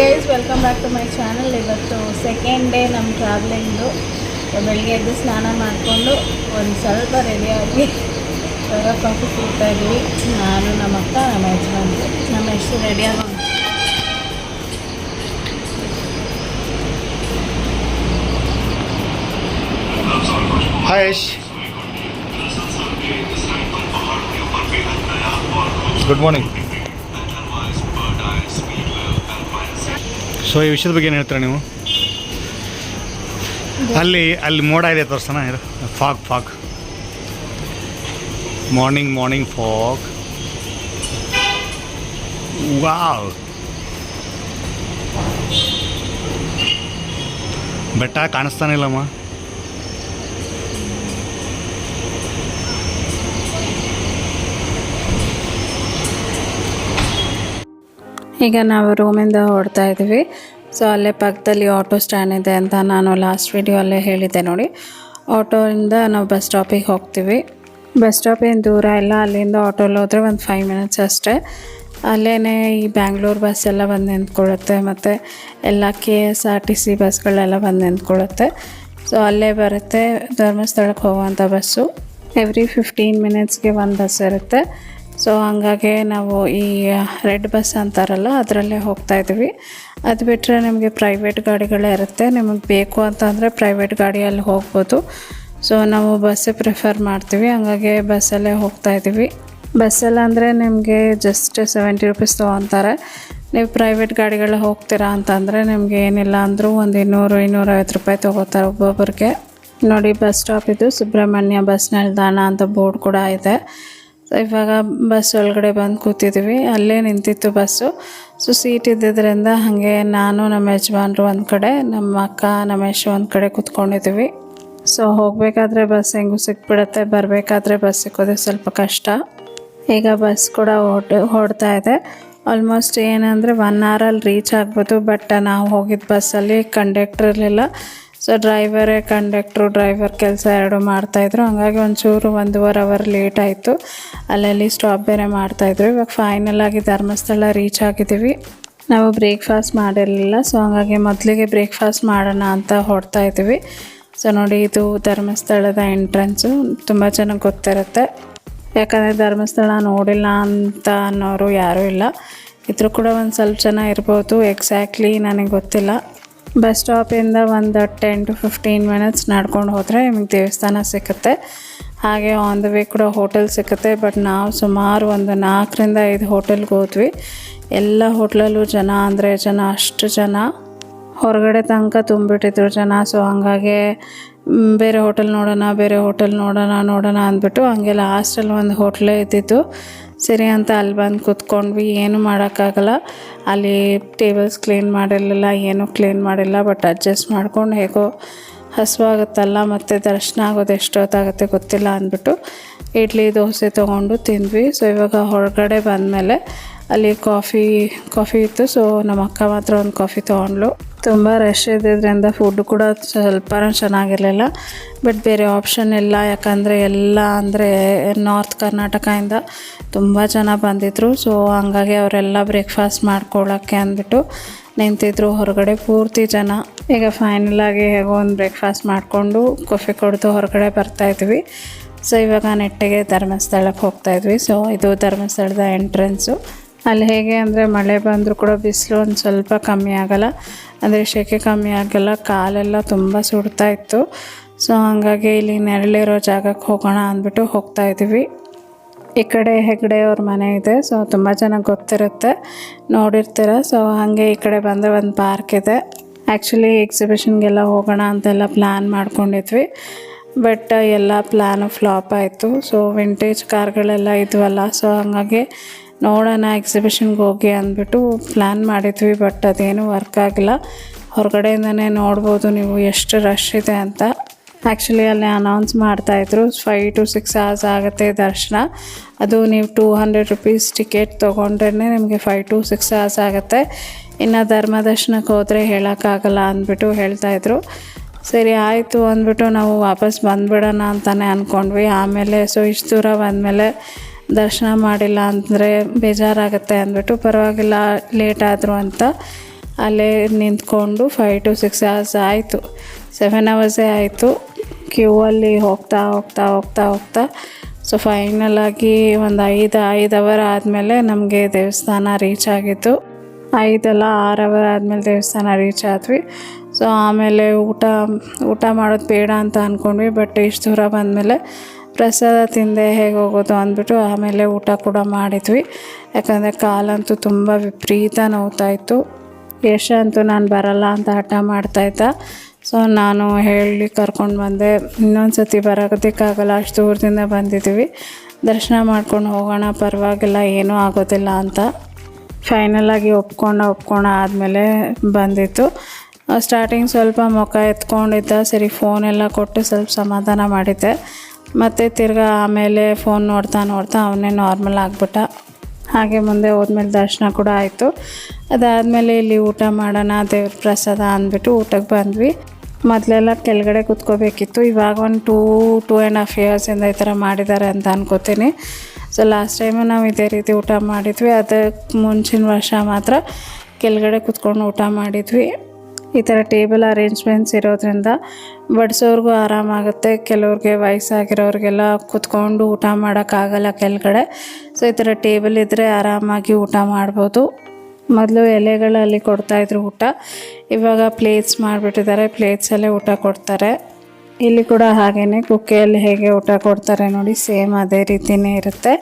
Guys welcome back to my channel ಇವತ್ತು second day ನಮ್ಮ ಟ್ರಾವ್ಲಿಂಗ್ದು ಬೆಳಿಗ್ಗೆ ಎದ್ದು ಸ್ನಾನ ಮಾಡಿಕೊಂಡು ಒಂದು ಸ್ವಲ್ಪ ರೆಡಿಯಾಗಿ ಸ್ವಲ್ಪ ಕಾಫಿ ಕೂಡ್ತಾ ಇದ್ವಿ. ನಾನು, ನಮ್ಮ ಅಕ್ಕ ನಮ್ಮ ಯಜಮಾನ್ರು ನಮ್ಮ ಎಷ್ಟು ರೆಡಿಯಾಗಿ ಹಾಯ್ ಗುಡ್ ಮಾರ್ನಿಂಗ್ ಸೊ ಈ ವಿಷಯದ ಬಗ್ಗೆ ಏನು ಹೇಳ್ತೀರಾ ನೀವು? ಅಲ್ಲಿ ಅಲ್ಲಿ ಮೋಡ ಇದೆ ತೋರ್ಸೋಣ ಇರು. Fog fog. Morning morning fog wow ಬೆಟ್ಟ ಕಾಣಿಸ್ತಾನೆ ಈಗ ನಾವು ರೂಮಿಂದ ಹೊಡ್ತಾ ಇದ್ದೀವಿ. ಸೊ ಅಲ್ಲೇ ಪಕ್ಕದಲ್ಲಿ ಆಟೋ ಸ್ಟ್ಯಾಂಡ್ ಇದೆ ಅಂತ ನಾನು ಲಾಸ್ಟ್ ವಿಡಿಯೋಲ್ಲೇ ಹೇಳಿದ್ದೆ ನೋಡಿ. ಆಟೋಯಿಂದ ನಾವು ಬಸ್ ಸ್ಟಾಪಿಗೆ ಹೋಗ್ತೀವಿ. ಬಸ್ ಸ್ಟಾಪ್ ಏನು ದೂರ ಇಲ್ಲ, ಅಲ್ಲಿಂದ ಆಟೋಲ್ಲಿ ಹೋದರೆ ಒಂದು ಫೈವ್ ಮಿನಿಟ್ಸ್ ಅಷ್ಟೇ. ಅಲ್ಲೇ ಈ ಬ್ಯಾಂಗ್ಳೂರು ಬಸ್ ಎಲ್ಲ ಬಂದು ನಿಂತ್ಕೊಳ್ಳುತ್ತೆ, ಮತ್ತು ಎಲ್ಲ K S R T C ಬಸ್ಗಳೆಲ್ಲ ಬಂದು ನಿಂತ್ಕೊಳ್ಳುತ್ತೆ. ಸೊ ಅಲ್ಲೇ ಬರುತ್ತೆ ಧರ್ಮಸ್ಥಳಕ್ಕೆ ಹೋಗುವಂಥ ಬಸ್ಸು ಎವ್ರಿ ಫಿಫ್ಟೀನ್ ಮಿನಿಟ್ಸ್ಗೆ ಒಂದು ಬಸ್ ಇರುತ್ತೆ. ಸೊ ಹಂಗಾಗಿ ನಾವು ಈ ರೆಡ್ ಬಸ್ ಅಂತಾರಲ್ಲ, ಅದರಲ್ಲೇ ಹೋಗ್ತಾ ಇದ್ವಿ. ಅದು ಬಿಟ್ಟರೆ ನಿಮಗೆ ಪ್ರೈವೇಟ್ ಗಾಡಿಗಳೇ ಇರುತ್ತೆ. ನಿಮಗೆ ಬೇಕು ಅಂತಂದರೆ ಪ್ರೈವೇಟ್ ಗಾಡಿಯಲ್ಲಿ ಹೋಗ್ಬೋದು. ಸೊ ನಾವು ಬಸ್ಸೇ ಪ್ರಿಫರ್ ಮಾಡ್ತೀವಿ. ಹಂಗಾಗಿ ಬಸ್ಸಲ್ಲೇ ಹೋಗ್ತಾ ಇದ್ದೀವಿ ಬಸ್ಸಲ್ಲ ಅಂದರೆ ನಿಮಗೆ ಜಸ್ಟ್ ಸೆವೆಂಟಿ ರುಪೀಸ್ ತೊಗೊತಾರೆ. ನೀವು ಪ್ರೈವೇಟ್ ಗಾಡಿಗಳ ಹೋಗ್ತೀರಾ ಅಂತಂದರೆ ನಿಮಗೆ ಏನಿಲ್ಲ ಅಂದರೂ ಒಂದು ಇನ್ನೂರು, ಇನ್ನೂರೈವತ್ತು ರೂಪಾಯಿ ತೊಗೋತಾರೆ ಒಬ್ಬೊಬ್ಬರಿಗೆ ನೋಡಿ ಬಸ್ ಸ್ಟಾಪ್ ಇದು ಸುಬ್ರಹ್ಮಣ್ಯ ಬಸ್ ನಿಲ್ದಾಣ ಅಂತ ಬೋರ್ಡ್ ಕೂಡ ಇದೆ. ಇವಾಗ ಬಸ್ ಒಳಗಡೆ ಬಂದು ಕೂತಿದ್ವಿ. ಅಲ್ಲೇ ನಿಂತಿತ್ತು ಬಸ್ಸು ಸೊ ಸೀಟ್ ಇದ್ದಿದ್ದರಿಂದ ಹಾಗೆ ನಾನು, ನಮ್ಮ ಯಜಮಾನ್ರು ಒಂದು ಕಡೆ, ನಮ್ಮ ಅಕ್ಕ, ನಮ್ಮ ಯಶು ಒಂದು ಕಡೆ ಕೂತ್ಕೊಂಡಿದ್ವಿ. ಸೊ ಹೋಗಬೇಕಾದ್ರೆ ಬಸ್ ಹೆಂಗೂ ಸಿಕ್ಬಿಡುತ್ತೆ, ಬರಬೇಕಾದ್ರೆ ಬಸ್ ಸಿಕ್ಕೋದೆ ಸ್ವಲ್ಪ ಕಷ್ಟ. ಈಗ ಬಸ್ ಕೂಡ ಹೊಟ್ಟು ಹೊಡ್ತಾ ಇದೆ. ಆಲ್ಮೋಸ್ಟ್ ಏನಂದರೆ ಒನ್ ಅವರಲ್ಲಿ ರೀಚ್ ಆಗ್ಬೋದು ಬಟ್ ನಾವು ಹೋಗಿದ್ದ ಬಸ್ಸಲ್ಲಿ ಕಂಡಕ್ಟರ್ ಇರಲಿಲ್ಲ. ಸೊ ಡ್ರೈವರೇ ಕಂಡಕ್ಟ್ರು ಡ್ರೈವರ್ ಕೆಲಸ ಎರಡು ಮಾಡ್ತಾಯಿದ್ರು ಹಂಗಾಗಿ ಒಂಚೂರು ಒಂದೂವರೆ ಅವರ್ ಲೇಟ್ ಆಯಿತು. ಅಲ್ಲಲ್ಲಿ ಸ್ಟಾಪ್ ಬೇರೆ ಮಾಡ್ತಾಯಿದ್ರು ಇವಾಗ ಫೈನಲ್ ಆಗಿ ಧರ್ಮಸ್ಥಳ ರೀಚ್ ಆಗಿದ್ದೀವಿ. ನಾವು ಬ್ರೇಕ್ಫಾಸ್ಟ್ ಮಾಡಿರಲಿಲ್ಲ. ಸೊ ಹಾಗಾಗಿ ಮೊದಲಿಗೆ ಬ್ರೇಕ್ಫಾಸ್ಟ್ ಮಾಡೋಣ ಅಂತ ಹೊಡ್ತಾ ಇದ್ದೀವಿ. ಸೊ ನೋಡಿ, ಇದು ಧರ್ಮಸ್ಥಳದ ಎಂಟ್ರೆನ್ಸು ತುಂಬ ಚೆನ್ನಾಗಿ ಗೊತ್ತಿರುತ್ತೆ. ಯಾಕಂದರೆ ಧರ್ಮಸ್ಥಳ ನೋಡಿಲ್ಲ ಅಂತ ಅನ್ನೋರು ಯಾರೂ ಇಲ್ಲ. ಇದ್ರೂ ಕೂಡ ಒಂದು ಸ್ವಲ್ಪ ಜನ ಇರ್ಬೋದು. ಎಕ್ಸಾಕ್ಟ್ಲಿ ನನಗೆ ಗೊತ್ತಿಲ್ಲ. ಬಸ್ ಸ್ಟಾಪಿಂದ ಒಂದು ಟೆನ್ ಟು ಫಿಫ್ಟೀನ್ ಮಿನಿಟ್ಸ್ ನಡ್ಕೊಂಡು ಹೋದರೆ ನಿಮಗೆ ದೇವಸ್ಥಾನ ಸಿಕ್ಕುತ್ತೆ. ಹಾಗೆ ಆನ್ ದ ವೇ ಕೂಡ ಹೋಟೆಲ್ ಸಿಕ್ಕುತ್ತೆ ಬಟ್ ನಾವು ಸುಮಾರು ಒಂದು ನಾಲ್ಕರಿಂದ ಐದು ಹೋಟೆಲ್ಗೆ ಹೋದ್ವಿ. ಎಲ್ಲ ಹೋಟ್ಲಲ್ಲೂ ಜನ ಅಂದರೆ ಜನ ಅಷ್ಟು ಜನ ಹೊರಗಡೆ ತನಕ ತುಂಬಿಟ್ಟಿದ್ರು ಜನ. ಸೊ ಹಂಗಾಗೆ ಬೇರೆ ಹೋಟೆಲ್ ನೋಡೋಣ, ಬೇರೆ ಹೋಟೆಲ್ ನೋಡೋಣ ನೋಡೋಣ ಅಂದ್ಬಿಟ್ಟು ಹಂಗೆ ಲಾಸ್ಟಲ್ಲಿ ಒಂದು ಹೋಟ್ಲೇ ಇದ್ದಿದ್ದು ಸರಿ ಅಂತ ಅಲ್ಲಿ ಬಂದು ಕೂತ್ಕೊಂಡ್ವಿ. ಏನು ಮಾಡೋಕ್ಕಾಗಲ್ಲ. ಅಲ್ಲಿ ಟೇಬಲ್ಸ್ ಕ್ಲೀನ್ ಮಾಡಿರಲಿಲ್ಲ, ಏನೂ ಕ್ಲೀನ್ ಮಾಡಿಲ್ಲ, ಬಟ್ ಅಡ್ಜಸ್ಟ್ ಮಾಡ್ಕೊಂಡು ಹೇಗೋ ಹಸುವಾಗುತ್ತಲ್ಲ, ಮತ್ತು ದರ್ಶನ ಆಗೋದು ಎಷ್ಟೊತ್ತಾಗುತ್ತೆ ಗೊತ್ತಿಲ್ಲ ಅಂದ್ಬಿಟ್ಟು ಇಡ್ಲಿ, ದೋಸೆ ತೊಗೊಂಡು ತಿಂದ್ವಿ. ಸೊ ಇವಾಗ ಹೊರಗಡೆ ಬಂದಮೇಲೆ ಅಲ್ಲಿ ಕಾಫಿ ಕಾಫಿ ಇತ್ತು. ಸೊ ನಮ್ಮ ಅಕ್ಕ ಮಾತ್ರ ಒಂದು ಕಾಫಿ ತೊಗೊಂಡ್ಲು ತುಂಬ ರಶ್ ಇದ್ದಿದ್ದರಿಂದ ಫುಡ್ ಕೂಡ ಸ್ವಲ್ಪ ಚೆನ್ನಾಗಿರಲಿಲ್ಲ. ಬಟ್ ಬೇರೆ ಆಪ್ಷನ್ ಇಲ್ಲ, ಯಾಕಂದರೆ ಎಲ್ಲ ಅಂದರೆ ನಾರ್ತ್ ಕರ್ನಾಟಕದಿಂದ ತುಂಬ ಜನ ಬಂದಿದ್ದರು ಸೊ ಹಂಗಾಗಿ ಅವರೆಲ್ಲ ಬ್ರೇಕ್ಫಾಸ್ಟ್ ಮಾಡ್ಕೊಳ್ಳೋಕ್ಕೆ ಅಂದ್ಬಿಟ್ಟು ನಿಂತಿದ್ರು. ಹೊರಗಡೆ ಪೂರ್ತಿ ಜನ. ಈಗ ಫೈನಲ್ ಆಗಿ ಹೇಗೋ ಒಂದು ಬ್ರೇಕ್ಫಾಸ್ಟ್ ಮಾಡಿಕೊಂಡು ಕಾಫಿ ಕುಡಿದು ಹೊರಗಡೆ ಬರ್ತಾಯಿದ್ವಿ ಸೊ ಇವಾಗ ನೆಟ್ಟಿಗೆ ಧರ್ಮಸ್ಥಳಕ್ಕೆ ಹೋಗ್ತಾ ಇದ್ವಿ. ಸೊ ಇದು ಧರ್ಮಸ್ಥಳದ ಎಂಟ್ರೆನ್ಸು ಅಲ್ಲಿ ಹೇಗೆ ಅಂದರೆ ಮಳೆ ಬಂದರೂ ಕೂಡ ಬಿಸಿಲು ಒಂದು ಸ್ವಲ್ಪ ಕಮ್ಮಿ ಆಗಲ್ಲ. ಅಂದರೆ ಸೆಕೆ ಕಮ್ಮಿ ಆಗಲ್ಲ, ಕಾಲೆಲ್ಲ ತುಂಬ ಸುಡ್ತಾ ಇತ್ತು. ಸೊ ಹಾಗಾಗಿ ಇಲ್ಲಿ ನೆರಳಿರೋ ಜಾಗಕ್ಕೆ ಹೋಗೋಣ ಅಂದ್ಬಿಟ್ಟು ಹೋಗ್ತಾ ಇದ್ದೀವಿ. ಈ ಕಡೆ ಹೆಗ್ಡೆ ಅವ್ರ ಮನೆ ಇದೆ ಸೊ ತುಂಬ ಚೆನ್ನಾಗಿ ಗೊತ್ತಿರುತ್ತೆ, ನೋಡಿರ್ತೀರ. ಸೊ ಹಾಗೆ ಈ ಕಡೆ ಬಂದರೆ ಒಂದು ಪಾರ್ಕ್ ಇದೆ. ಆ್ಯಕ್ಚುಲಿ ಎಕ್ಸಿಬಿಷನ್ಗೆಲ್ಲ ಹೋಗೋಣ ಅಂತೆಲ್ಲ ಪ್ಲ್ಯಾನ್ ಮಾಡ್ಕೊಂಡಿದ್ವಿ. ಬಟ್ ಎಲ್ಲ ಪ್ಲ್ಯಾನು ಫ್ಲಾಪ್ ಆಯಿತು. ಸೊ ವಿಂಟೇಜ್ ಕಾರ್ಗಳೆಲ್ಲ ಇದ್ವಲ್ಲ ಸೊ ಹಾಗಾಗಿ ನೋಡೋಣ ಎಕ್ಸಿಬಿಷನ್ಗೆ ಹೋಗಿ ಅಂದ್ಬಿಟ್ಟು ಪ್ಲ್ಯಾನ್ ಮಾಡಿದ್ವಿ ಬಟ್ ಅದೇನು ವರ್ಕ್ ಆಗಿಲ್ಲ. ಹೊರಗಡೆಯಿಂದನೇ ನೋಡ್ಬೋದು ನೀವು ಎಷ್ಟು ರಶ್ ಇದೆ ಅಂತ. ಆ್ಯಕ್ಚುಲಿ ಅಲ್ಲಿ ಅನೌನ್ಸ್ ಮಾಡ್ತಾಯಿದ್ರು ಫೈವ್ ಟು ಸಿಕ್ಸ್ ಅವರ್ಸ್ ಆಗುತ್ತೆ ದರ್ಶನ. ಅದು ನೀವು ಟೂ ಹಂಡ್ರೆಡ್ ರುಪೀಸ್ ಟಿಕೆಟ್ ತೊಗೊಂಡ್ರೇ ನಿಮಗೆ ಫೈವ್ ಟು ಸಿಕ್ಸ್ ಅವರ್ಸ್ ಆಗುತ್ತೆ. ಇನ್ನು ಧರ್ಮ ದರ್ಶನಕ್ಕೆ ಹೋದರೆ ಹೇಳೋಕ್ಕಾಗಲ್ಲ ಅಂದ್ಬಿಟ್ಟು ಹೇಳ್ತಾಯಿದ್ರು ಸರಿ, ಆಯಿತು ಅಂದ್ಬಿಟ್ಟು ನಾವು ವಾಪಸ್ ಬಂದುಬಿಡೋಣ ಅಂತಲೇ ಅಂದ್ಕೊಂಡ್ವಿ ಆಮೇಲೆ ಸೊ ಇಷ್ಟು ದೂರ ಬಂದಮೇಲೆ ದರ್ಶನ ಮಾಡಿಲ್ಲ ಅಂದರೆ ಬೇಜಾರಾಗುತ್ತೆ ಅಂದ್ಬಿಟ್ಟು ಪರವಾಗಿಲ್ಲ ಲೇಟ್ ಆದರು ಅಂತ ಅಲ್ಲೇ ನಿಂತ್ಕೊಂಡು ಫೈವ್ ಟು ಸಿಕ್ಸ್ ಅವರ್ಸ್ ಆಯಿತು. ಸೆವೆನ್ ಅವರ್ಸೇ ಆಯಿತು. ಕ್ಯೂ ಅಲ್ಲಿ ಹೋಗ್ತಾ ಹೋಗ್ತಾ ಹೋಗ್ತಾ ಹೋಗ್ತಾ ಸೊ ಫೈನಲ್ ಆಗಿ ಒಂದು ಐದು ಐದು ಅವರ್ ಆದಮೇಲೆ ನಮಗೆ ದೇವಸ್ಥಾನ ರೀಚ್ ಆಗಿತ್ತು. ಐದಲ್ಲ ಆರು ಅವರ್ ಆದಮೇಲೆ ದೇವಸ್ಥಾನ ರೀಚ್ ಆದ್ವಿ. ಸೊ ಆಮೇಲೆ ಊಟ ಊಟ ಮಾಡೋದು ಬೇಡ ಅಂತ ಅಂದ್ಕೊಂಡ್ವಿ ಬಟ್ ಇಷ್ಟು ದೂರ ಬಂದಮೇಲೆ ಪ್ರಸಾದ ತಿಂದೆ ಹೇಗೆ ಹೋಗೋದು ಅಂದ್ಬಿಟ್ಟು ಆಮೇಲೆ ಊಟ ಕೂಡ ಮಾಡಿದ್ವಿ. ಯಾಕಂದರೆ ಕಾಲಂತೂ ತುಂಬ ವಿಪರೀತ ನೋವ್ತಾ ಇತ್ತು. ಯಶ ಅಂತೂ ನಾನು ಬರಲ್ಲ ಅಂತ ಹಠ ಮಾಡ್ತಾಯಿದ್ದ ಸೊ ನಾನು ಹೇಳಿ ಕರ್ಕೊಂಡು ಬಂದೆ. ಇನ್ನೊಂದು ಸತಿ ಬರೋದಕ್ಕಾಗಲ್ಲ, ಅಷ್ಟು ದೂರದಿಂದ ಬಂದಿದ್ದೀವಿ. ದರ್ಶನ ಮಾಡ್ಕೊಂಡು ಹೋಗೋಣ, ಪರವಾಗಿಲ್ಲ, ಏನೂ ಆಗೋದಿಲ್ಲ ಅಂತ. ಫೈನಲಾಗಿ ಒಪ್ಕೊಂಡು, ಒಪ್ಕೊಂಡ ಆದಮೇಲೆ ಬಂದಿತ್ತು. ಸ್ಟಾರ್ಟಿಂಗ್ ಸ್ವಲ್ಪ ಮುಖ ಎತ್ಕೊಂಡಿದ್ದ, ಸರಿ ಫೋನೆಲ್ಲ ಕೊಟ್ಟು ಸ್ವಲ್ಪ ಸಮಾಧಾನ ಮಾಡಿದ್ದೆ. ಮತ್ತು ತಿರ್ಗಾ ಆಮೇಲೆ ಫೋನ್ ನೋಡ್ತಾ ನೋಡ್ತಾ ಅವನೇ ನಾರ್ಮಲ್ ಆಗಿಬಿಟ್ಟ. ಹಾಗೆ ಮುಂದೆ ಹೋದ್ಮೇಲೆ ದರ್ಶನ ಕೂಡ ಆಯಿತು. ಅದಾದಮೇಲೆ ಇಲ್ಲಿ ಊಟ ಮಾಡೋಣ, ದೇವ್ರ ಪ್ರಸಾದ ಅಂದ್ಬಿಟ್ಟು ಊಟಕ್ಕೆ ಬಂದ್ವಿ. ಮೊದಲೆಲ್ಲ ಕೆಳಗಡೆ ಕೂತ್ಕೋಬೇಕಿತ್ತು. ಇವಾಗ ಒಂದು ಟೂ ಟೂ ಆ್ಯಂಡ್ ಹಾಫ್ ಇಯರ್ಸಿಂದ ಈ ಥರ ಮಾಡಿದ್ದಾರೆ ಅಂತ ಅನ್ಕೋತೀನಿ. ಸೊ ಲಾಸ್ಟ್ ಟೈಮು ನಾವು ಇದೇ ರೀತಿ ಊಟ ಮಾಡಿದ್ವಿ. ಅದಕ್ಕೆ ಮುಂಚಿನ ವರ್ಷ ಮಾತ್ರ ಕೆಳಗಡೆ ಕೂತ್ಕೊಂಡು ಊಟ ಮಾಡಿದ್ವಿ. ಈ ಥರ ಟೇಬಲ್ ಅರೇಂಜ್ಮೆಂಟ್ಸ್ ಇರೋದ್ರಿಂದ ಬಡಿಸೋರ್ಗೂ ಆರಾಮಾಗುತ್ತೆ, ಕೆಲವ್ರಿಗೆ ವಯಸ್ಸಾಗಿರೋರಿಗೆಲ್ಲ ಕುತ್ಕೊಂಡು ಊಟ ಮಾಡೋಕ್ಕಾಗಲ್ಲ ಕೆಳಗಡೆ. ಸೊ ಈ ಥರ ಟೇಬಲ್ ಇದ್ದರೆ ಆರಾಮಾಗಿ ಊಟ ಮಾಡ್ಬೋದು. ಮೊದಲು ಎಲೆಗಳಲ್ಲಿ ಕೊಡ್ತಾಯಿದ್ರು ಊಟ. ಇವಾಗ ಪ್ಲೇಟ್ಸ್ ಮಾಡಿಬಿಟ್ಟಿದ್ದಾರೆ ಪ್ಲೇಟ್ಸಲ್ಲೇ ಊಟ ಕೊಡ್ತಾರೆ. ಇಲ್ಲಿ ಕೂಡ ಹಾಗೇ ಕುಕ್ಕೆಯಲ್ಲಿ ಹೇಗೆ ಊಟ ಕೊಡ್ತಾರೆ ನೋಡಿ, ಸೇಮ್ ಅದೇ ರೀತಿಯೇ ಇರುತ್ತೆ.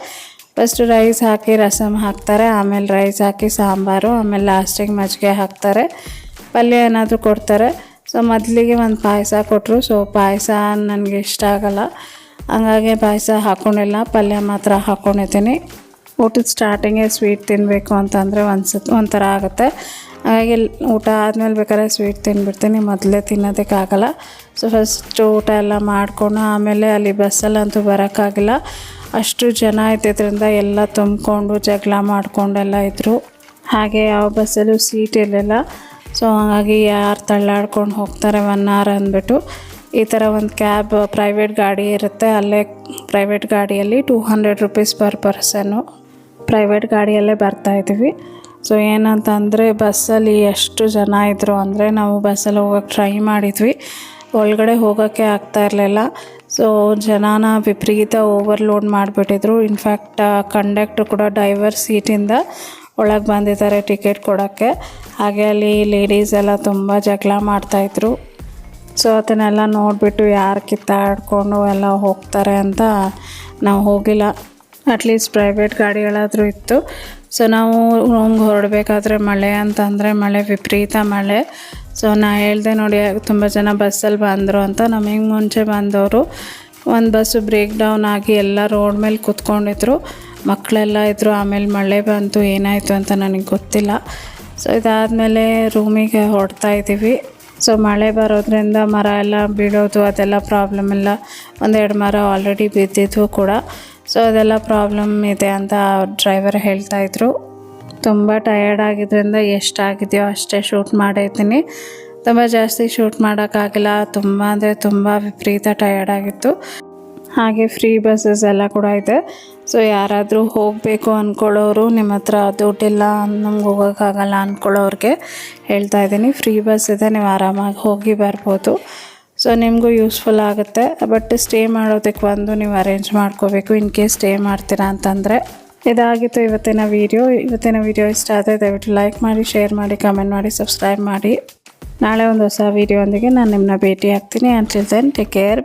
ಫಸ್ಟ್ ರೈಸ್ ಹಾಕಿ ರಸಮ್ ಹಾಕ್ತಾರೆ, ಆಮೇಲೆ ರೈಸ್ ಹಾಕಿ ಸಾಂಬಾರು, ಆಮೇಲೆ ಲಾಸ್ಟಿಗೆ ಮಜ್ಜಿಗೆ ಹಾಕ್ತಾರೆ. ಪಲ್ಯ ಏನಾದರೂ ಕೊಡ್ತಾರೆ. ಸೊ ಮೊದಲಿಗೆ ಒಂದು ಪಾಯಸ ಕೊಟ್ಟರು ಸೊ ಪಾಯಸ ನನಗೆ ಇಷ್ಟ ಆಗಲ್ಲ. ಹಂಗಾಗಿ ಪಾಯಸ ಹಾಕ್ಕೊಂಡಿಲ್ಲ ಪಲ್ಯ ಮಾತ್ರ ಹಾಕ್ಕೊಂಡಿದ್ದೀನಿ ಊಟದ ಸ್ಟಾರ್ಟಿಂಗೆ ಸ್ವೀಟ್ ತಿನ್ನಬೇಕು ಅಂತಂದರೆ ಒಂದು ಒಂಥರ ಆಗುತ್ತೆ. ಹಾಗಾಗಿ ಊಟ ಆದಮೇಲೆ ಬೇಕಾದ್ರೆ ಸ್ವೀಟ್ ತಿಂದ್ಬಿಡ್ತೀನಿ ಮೊದಲೇ ತಿನ್ನೋದಕ್ಕಾಗಲ್ಲ ಸೊ ಫಸ್ಟ್ ಊಟ ಎಲ್ಲ ಮಾಡಿಕೊಂಡು ಆಮೇಲೆ ಅಲ್ಲಿ ಬಸ್ಸಲ್ಲಂತೂ ಬರೋಕ್ಕಾಗಿಲ್ಲ. ಅಷ್ಟು ಜನ ಇದ್ದಿದ್ದರಿಂದ ಎಲ್ಲ ತುಂಬಿಕೊಂಡು ಜಗಳ ಮಾಡಿಕೊಂಡೆಲ್ಲ ಇದ್ದರು ಹಾಗೆ ಯಾವ ಬಸ್ಸಲ್ಲೂ ಸೀಟ್ ಇರಲಿಲ್ಲ. ಸೊ ಹಾಗಾಗಿ ಯಾರು ತಳ್ಳಾಡ್ಕೊಂಡು ಹೋಗ್ತಾರೆ ಒನ್ ಅವರ್ ಅಂದ್ಬಿಟ್ಟು ಈ ಥರ ಒಂದು ಕ್ಯಾಬ್ ಪ್ರೈವೇಟ್ ಗಾಡಿ ಇರುತ್ತೆ. ಅಲ್ಲೇ ಪ್ರೈವೇಟ್ ಗಾಡಿಯಲ್ಲಿ two hundred rupees per person private ಗಾಡಿಯಲ್ಲೇ ಬರ್ತಾ ಇದ್ದೀವಿ ಸೊ ಏನಂತಂದರೆ ಬಸ್ಸಲ್ಲಿ ಎಷ್ಟು ಜನ ಇದ್ದರು ಅಂದರೆ ನಾವು ಬಸ್ಸಲ್ಲಿ ಹೋಗೋಕ್ಕೆ ಟ್ರೈ ಮಾಡಿದ್ವಿ. ಒಳಗಡೆ ಹೋಗೋಕ್ಕೆ ಆಗ್ತಾ ಇರಲಿಲ್ಲ. ಸೊ ಜನನ ವಿಪರೀತ ಓವರ್ಲೋಡ್ ಮಾಡಿಬಿಟ್ಟಿದ್ರು. ಇನ್ಫ್ಯಾಕ್ಟ್ ಕಂಡಕ್ಟ್ರ್ ಕೂಡ ಡೈವರ್ ಸೀಟಿಂದ ಒಳಗೆ ಬಂದಿದ್ದಾರೆ ಟಿಕೆಟ್ ಕೊಡೋಕ್ಕೆ. ಹಾಗೆ ಅಲ್ಲಿ ಲೇಡೀಸ್ ಎಲ್ಲ ತುಂಬ ಜಗಳ ಮಾಡ್ತಾಯಿದ್ರು ಸೊ ಅದನ್ನೆಲ್ಲ ನೋಡಿಬಿಟ್ಟು ಯಾರು ಕಿತ್ತಾಡ್ಕೊಂಡು ಎಲ್ಲ ಹೋಗ್ತಾರೆ ಅಂತ ನಾವು ಹೋಗಿಲ್ಲ. ಅಟ್ಲೀಸ್ಟ್ ಪ್ರೈವೇಟ್ ಗಾಡಿಗಳಾದರೂ ಇತ್ತು. ಸೊ ನಾವು ರೂಮ್ಗೆ ಹೊರಡಬೇಕಾದ್ರೆ ಮಳೆ ಅಂತಂದರೆ ಮಳೆ, ವಿಪರೀತ ಮಳೆ. ಸೊ ನಾ ಹೇಳಿದೆ ನೋಡಿ, ತುಂಬ ಜನ ಬಸ್ಸಲ್ಲಿ ಬಂದರು ಅಂತ. ನಮಗೆ ಮುಂಚೆ ಬಂದವರು. ಒಂದು ಬಸ್ಸು ಬ್ರೇಕ್ ಡೌನ್ ಆಗಿ ಎಲ್ಲ ರೋಡ್ ಮೇಲೆ ಕೂತ್ಕೊಂಡಿದ್ರು. ಮಕ್ಕಳೆಲ್ಲ ಇದ್ದರು ಆಮೇಲೆ ಮಳೆ ಬಂತು, ಏನಾಯಿತು ಅಂತ ನನಗೆ ಗೊತ್ತಿಲ್ಲ. ಸೊ ಇದಾದಮೇಲೆ ರೂಮಿಗೆ ಹೊಡ್ತಾ ಇದ್ದೀವಿ. ಸೊ ಮಳೆ ಬರೋದ್ರಿಂದ ಮರ ಎಲ್ಲ ಬೀಳೋದು, ಅದೆಲ್ಲ ಪ್ರಾಬ್ಲಮ್ ಎಲ್ಲ ಒಂದೆರಡು ಮರ ಆಲ್ರೆಡಿ ಬಿದ್ದಿದ್ವು ಕೂಡ. ಸೊ ಅದೆಲ್ಲ ಪ್ರಾಬ್ಲಮ್ ಇದೆ ಅಂತ ಡ್ರೈವರ್ ಹೇಳ್ತಾಯಿದ್ರು ತುಂಬ ಟಯರ್ಡ್ ಆಗಿದ್ದರಿಂದ ಎಷ್ಟಾಗಿದೆಯೋ ಅಷ್ಟೇ ಶೂಟ್ ಮಾಡಿದ್ದೀನಿ. ತುಂಬ ಜಾಸ್ತಿ ಶೂಟ್ ಮಾಡೋಕ್ಕಾಗಿಲ್ಲ. ತುಂಬ ಅಂದರೆ ತುಂಬ ವಿಪರೀತ ಟಯರ್ಡ್ ಆಗಿತ್ತು. ಹಾಗೆ ಫ್ರೀ ಬಸ್ಸಸ್ ಎಲ್ಲ ಕೂಡ ಇದೆ. ಸೊ ಯಾರಾದರೂ ಹೋಗಬೇಕು ಅಂದ್ಕೊಳ್ಳೋರು ನಿಮ್ಮ ಹತ್ರ ದುಡ್ಡಿಲ್ಲ ನಮ್ಗೆ ಹೋಗೋಕ್ಕಾಗಲ್ಲ ಅಂದ್ಕೊಳ್ಳೋರಿಗೆ ಹೇಳ್ತಾ ಇದ್ದೀನಿ. ಫ್ರೀ ಬಸ್ ಇದೆ, ನೀವು ಆರಾಮಾಗಿ ಹೋಗಿ ಬರ್ಬೋದು. ಸೊ ನಿಮಗೂ ಯೂಸ್ಫುಲ್ ಆಗುತ್ತೆ. ಬಟ್ ಸ್ಟೇ ಮಾಡೋದಕ್ಕೆ ಒಂದು ನೀವು ಅರೇಂಜ್ ಮಾಡ್ಕೋಬೇಕು. ಇನ್ ಕೇಸ್ ಸ್ಟೇ ಮಾಡ್ತೀರಾ ಅಂತಂದರೆ. ಇದಾಗಿತ್ತು ಇವತ್ತಿನ ವೀಡಿಯೋ ಇವತ್ತಿನ ವೀಡಿಯೋ ಇಷ್ಟ ಆದರೆ ದಯವಿಟ್ಟು ಲೈಕ್ ಮಾಡಿ ಶೇರ್ ಮಾಡಿ ಕಮೆಂಟ್ ಮಾಡಿ ಸಬ್ಸ್ಕ್ರೈಬ್ ಮಾಡಿ. ನಾಳೆ ಒಂದು ಹೊಸ ವೀಡಿಯೋ ಒಂದಿಗೆ ನಾನು ನಿಮ್ಮನ್ನ ಭೇಟಿ ಆಗ್ತೀನಿ ಅಂಟಿಲ್ ದೆನ್ ಟೇಕ್ ಕೇರ್